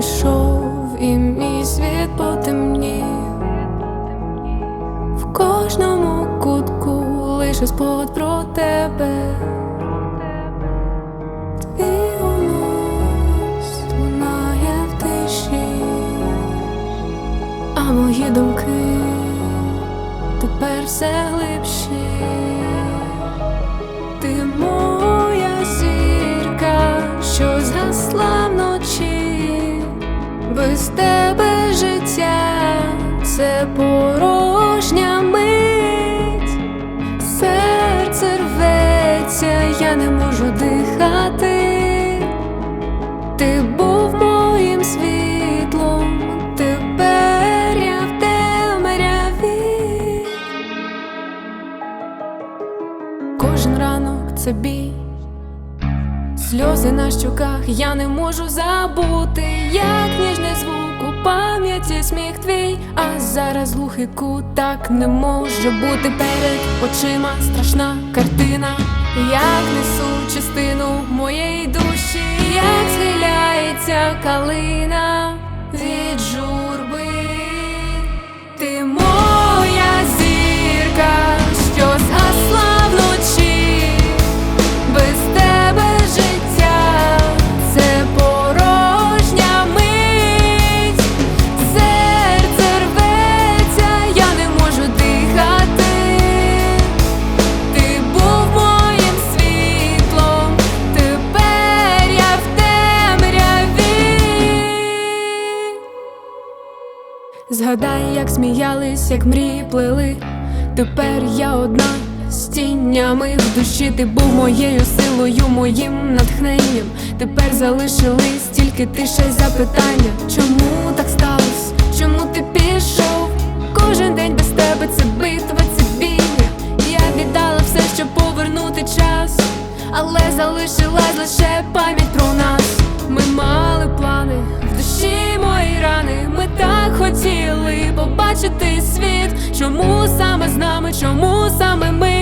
пішов, і мій світ потемнів в кожному кутку лише спогад про тебе. Твій голос лунає в тиші, а мої думки тепер все глибші. Це порожня мить, серце рветься, я не можу дихати. Ти був моїм світлом, тепер я в темряві. Кожен ранок це бій, сльози на щоках я не можу забути, як ніжний звук пам'яті сміх твій, а зараз глухий кут так не може бути перед очима страшна картина, як несу частину моєї душі, як схиляється калина від журби. Згадай, як сміялись, як мрії плели. Тепер я одна з тінями в душі. Ти був моєю силою, моїм натхненням. Тепер залишились тільки тиша й запитання. Чому так сталося? Чому ти пішов? Кожен день без тебе це битва, це бійня. Я віддала все, щоб повернути час, але залишилась лише пам'ять про нас. Ми мали плани в душі мої рани. Так хотіли побачити світ. Чому саме з нами? Чому саме ми?